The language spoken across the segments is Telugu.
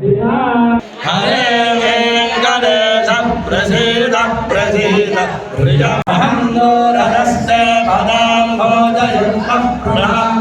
సదా వెంకటేశం స్మరామి స్మరామి హరే వెంకటేశ ప్రసీద ప్రసీద ప్రియం వెంకటేశం ప్రయచ్చ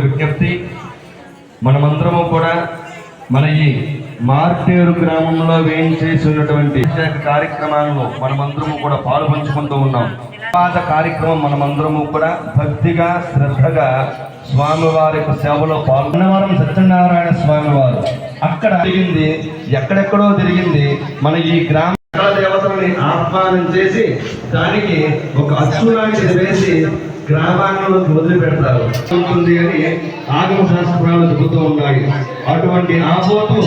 విజ్ఞప్తి మనమందరము కూడా మన ఈ మార్టేరు గ్రామంలో వేయించేసి ఉన్నటువంటి విశేష మనమందరము కూడా పాలు పంచుకుంటూ ఉన్నాం. పాత కార్యక్రమం మనమందరము కూడా భక్తిగా శ్రద్ధగా స్వామివారి యొక్క సేవలో పాల్గొన్నవారం సత్యనారాయణ స్వామి వారు అక్కడ తిరిగింది ఎక్కడెక్కడో తిరిగింది మన ఈ గ్రామ దేవతలని ఆహ్వానం చేసి దానికి ఒక అచ్చు వేసి గ్రామాల్లోకి వదిలిపెడతారు. ఉంటుంది అని ఆగమ శాస్త్రాలు చెబుతూ ఉన్నాయి. అటువంటి ఆపోతు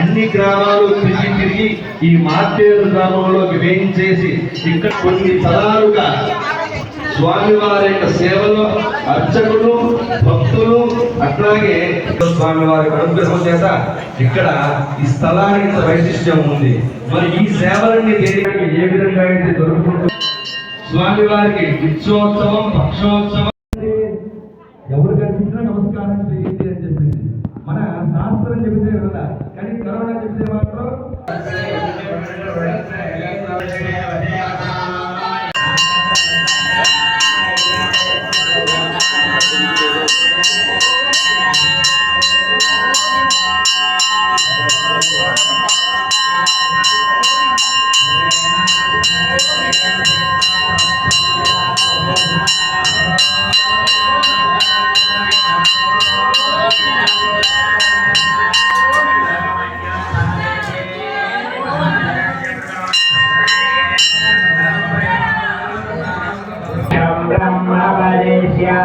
అన్ని గ్రామాలు తిరిగి తిరిగి ఈ మార్టేరు గ్రామంలోకి వేయించేసి ఇక్కడ కొన్ని తరాలుగా స్వామివారి యొక్క సేవలో అర్చకులు భక్తులు అట్లాగే స్వామివారి అనుగ్రహం చేత ఇక్కడ ఈ స్థలానికి వైశిష్ట్యం ఉంది. మరి ఈ సేవలన్నీ దేనికి? ఏ విధంగా అయితే దొరుకుతుంది స్వామి వారికి నిత్యోత్సవం పక్షోత్సవం ఎవరు కనిపించినా నమస్కారం చేయండి అని చెప్పింది మన శాస్త్రం చెబితే కదా కానీ కరోనా చెప్తే మాత్రం Thank you.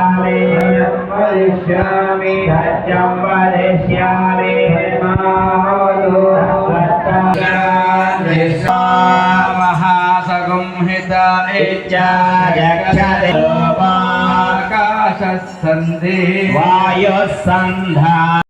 वदिष्यामि वदिष्यामि सत्यं वदिष्यामि मामवतु महासगुंहित